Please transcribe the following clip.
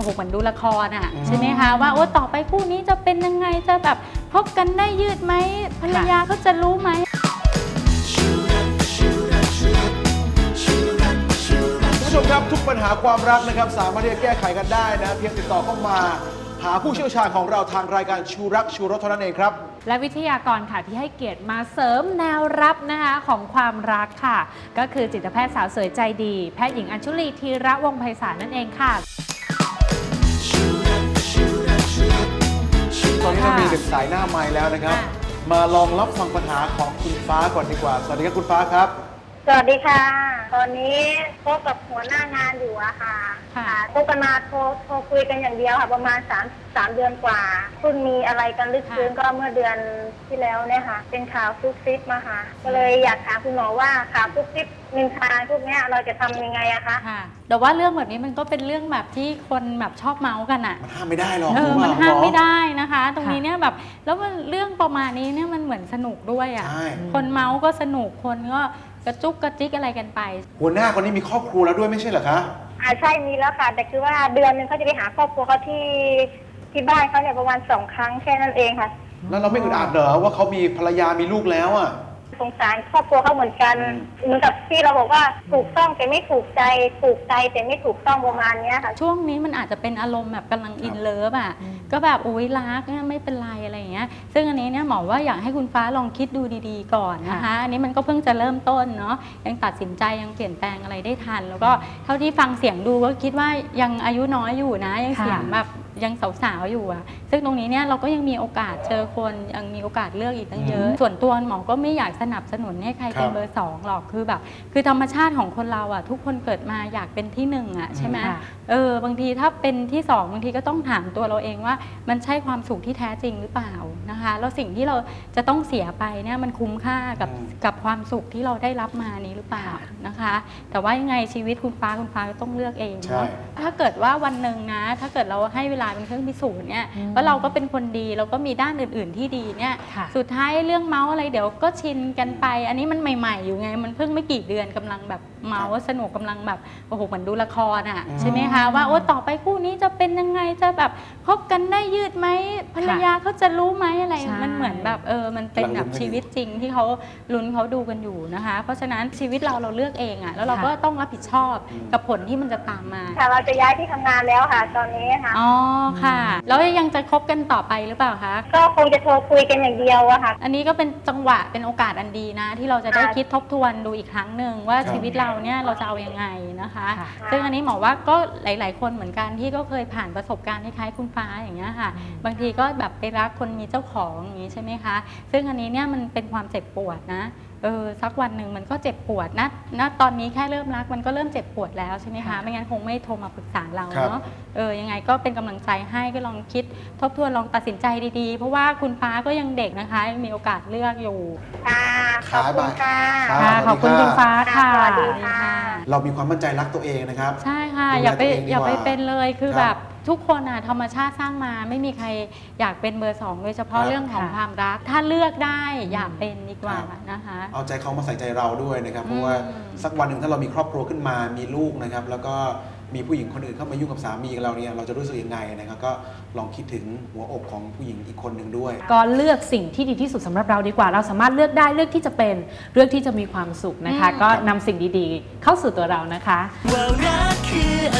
โอ้โหเหมือนดูละครอะใช่ไหมคะว่าโอ้ต่อไปคู่นี้จะเป็นยังไงจะแบบพบกันได้ยืดไหมภรรยาเขาจะรู้ไหมคุณผู้ชมครับทุกปัญหาความรักนะครับ สามารถที่จะแก้ไขกันได้นะเพียงติดต่อเข้ามาหาผู้เชี่ยวชาญของเราทางรายการชูรักชูรสเท่านั้นเองครับ และวิทยากรค่ะที่ให้เกียรติมาเสริมแนวรับนะคะของความรักค่ะ ก็คือจิตแพทย์สาวสวยใจดี แพทย์หญิงอัญชุลีธีระวงศ์ไพศาลนั่นเองค่ะ อนนี้เป็นสายหน้าไม้แล้วนะครับ มาลองรับฟังปัญหาของคุณฟ้าก่อนดีกว่า สวัสดีครับคุณฟ้าครับ สวัสดีค่ะ ตอนนี้พบกับหัวหน้างานอยู่อะค่ะค่ะ พบกันมาโทรโทรคุยกันอย่างเดียวค่ะ ประมาณสามสามเดือนกว่าเพิ่งมีอะไรกันลึกซึ้งก็เมื่อเดือนที่แล้วเนี่ยค่ะ เป็นข่าวซุกซิบมาค่ะ ก็เลยอยากถามคุณหมอว่าข่าวซุกซิบนินทาพวกเนี้ยเราจะทำยังไงอะคะ ค่ะ แต่ว่าเรื่องแบบนี้มันก็เป็นเรื่องแบบที่คนแบบชอบเมาส์กันอะมันห้ามไม่ได้หรอกเออคุณมันหห้ามอไม่ได้นะคะ ตรงนี้เนี่ยแบบ แล้วมันเรื่องประมาณนี้เนี่ยมันเหมือนสนุกด้วยอะใช่ คนเมาส์ก็สนุก คนก็ กระจุกกระจิกอะไรกันไป หัวหน้าคนนี้มีครอบครัวแล้วด้วยไม่ใช่เหรอคะ อ่าใช่มีแล้วค่ะ แต่คือว่าเดือนหนึงเขาจะไปหาครอบครัวเขาที่ที่บ้านเขาเนี่ยประมาณสองครั้งแค่นั้นเองค่ะ แล้วเราไม่อึดอัดเหรอว่าเขามีภรรยามีลูกแล้วอะ สงสารครอบครัวเขาเหมือนกันอืมเหมือนกับที่เราบอกว่าถูกต้องแต่ไม่ถูกใจถูกใจแต่ไม่ถูกต้องประมาณเนี้ยค่ะ ช่วงนี้มันอาจจะเป็นอารมณ์แบบกำลังอินเลิฟอะ ก็แบบอุ้ยรักเนี่ยไม่เป็นไรอะไรอย่างเงี้ย ซึ่งอันนี้เนี่ยหมอว่าอยากให้คุณฟ้าลองคิดดูดีๆ ก่อนนะคะอันนี้มันก็เพิ่งจะเริ่มต้นเนาะยังตัดสินใจยังเปลี่ยนแปลงอะไรได้ทัน แล้วก็เท่าที่ฟังเสียงดูก็คิดว่ายังอายุน้อยอยู่นะยังค่ะเสียงแบบ ยังสาวๆอยู่อะซึ่งตรงนี้เนี่ยเราก็ยังมีโอกาสเจอคนยังมีโอกาสเลือกอีกตั้งเยอะ ส่วนตัวหมอก็ไม่อยากสนับสนุนให้ใครเป็นครับเบอร์สองหรอกคือแบบ คือธรรมชาติของคนเราอะทุกคนเกิดมาอยากเป็นที่หนึ่งอะใช่ไหมค่ะเออบางทีถ้าเป็นที่สองบางทีก็ต้องถามตัวเราเองว่า มันใช่ความสุขที่แท้จริงหรือเปล่านะคะแล้วสิ่งที่เราจะต้องเสียไปเนี่ยมันคุ้มค่ากับอืมกับความสุขที่เราได้รับมานี้หรือเปล่านะคะ แต่ว่ายังไงชีวิตคุณฟ้าคุณฟ้าก็ต้องเลือกเองใช่เนาะ ถ้าเกิดว่าวันหนึ่งนะ ถ้าเกิดเราให้เวลาเป็นเครื่องพิสูจน์เนี่ยอืมว่าเราก็เป็นคนดีเราก็มีด้านอื่น ๆที่ดีเนี่ยค่ะสุดท้ายเรื่องเมาส์อะไรเดี๋ยวก็ชินกันไป อันนี้มันใหม่ ๆ อยู่ไง มันเพิ่งไม่กี่เดือนกำลังแบบเมาส์สนุกกำลังแบบโอ้โหเหมือนดูละครอะอืมใช่ไหมคะว่าโอ้ต่อไปคู่นี้จะเป็นยังไงจะแบบคบกันได้ยืดไหมภรรยาเขาจะรู้ไหมอะไรใช่มันเหมือนแบบเออมันเป็นแบบกำลังลุ้นกันอยู่ชีวิตจริงที่เขาลุ้นเขาดูกันอยู่นะคะ เพราะฉะนั้นชีวิตเราเราเลือกเองอะแล้วเราค่ะก็ต้องรับผิดชอบอืมกับผลที่มันจะตามมาค่ะเราจะย้ายที่ทำงานแล้วค่ะ ตอนนี้ค่ะ อ๋อค่ะ แล้วยังจะคบกันต่อไปหรือเปล่าคะก็คงจะโทรคุยกันอย่างเดียวอะค่ะ อันนี้ก็เป็นจังหวะเป็นโอกาสอันดีนะ ที่เราจะได้คิดทบทวนดูอีกครั้งหนึ่งว่าครับ ชีวิตเราเนี่ยเราจะเอายังไงนะคะ ค่ะ ซึ่งอันนี้หมอว่าก็หลาย ๆ คนเหมือนกันที่ก็เคยผ่านประสบการณ์คล้ายๆคุณฟ้าอย่างเงี้ยค่ะ บางทีก็แบบไปรักคนมีเจ้าของอย่างนี้ใช่ไหมคะ ซึ่งอันนี้เนี่ยมันเป็นความเจ็บปวดนะ เออสักวันหนึ่งมันก็เจ็บปวดนะณตอนนี้แค่เริ่มรักมันก็เริ่มเจ็บปวดแล้วใช่ไหมคะค่ะไม่งั้นคงไม่โทรมาปรึกษาเราครับเนาะเออยังไงก็เป็นกำลังใจให้ก็ลองคิด ทบทวนลองตัดสินใจดีๆ เพราะว่าคุณฟ้าก็ยังเด็กนะคะยังมีโอกาสเลือกอยู่ค่ะ ขอบคุณค่ะครับค่ะ ขอบคุณคุณฟ้าค่ะ สวัสดีค่ะ เรามีความมั่นใจรักตัวเองนะครับ ใช่ค่ะดูแลอย่าไปตัวเองดีกว่าอย่าไปเป็นเลยคือครับแบบทุกคนอะธรรมชาติสร้างมาไม่มีใครอยากเป็นเบอร์สองโดยเฉพาะครับเรื่องของค่ะความรัก ถ้าเลือกได้อย่าเป็นดีกว่าครับนะคะ เอาใจเขามาใส่ใจเราด้วยนะครับ เพราะว่าอืมสักวันหนึ่งถ้าเรามีครอบครัวขึ้นมามีลูกนะครับ แล้วก็ มีผู้หญิงคนอื่นเข้ามายุ่งกับสามีเราเนี่ยเราจะรู้สึกยังไงนะครับก็ลองคิดถึงหัวอกของผู้หญิงอีกคนหนึ่งด้วย ก็เลือกสิ่งที่ดีที่สุดสำหรับเราดีกว่า เราสามารถเลือกได้เลือกที่จะเป็นเลือกที่จะมีความสุขนะคะอืมก็นำสิ่งดีๆ เข้าสู่ตัวเรานะคะ ว่ารักคืออะไร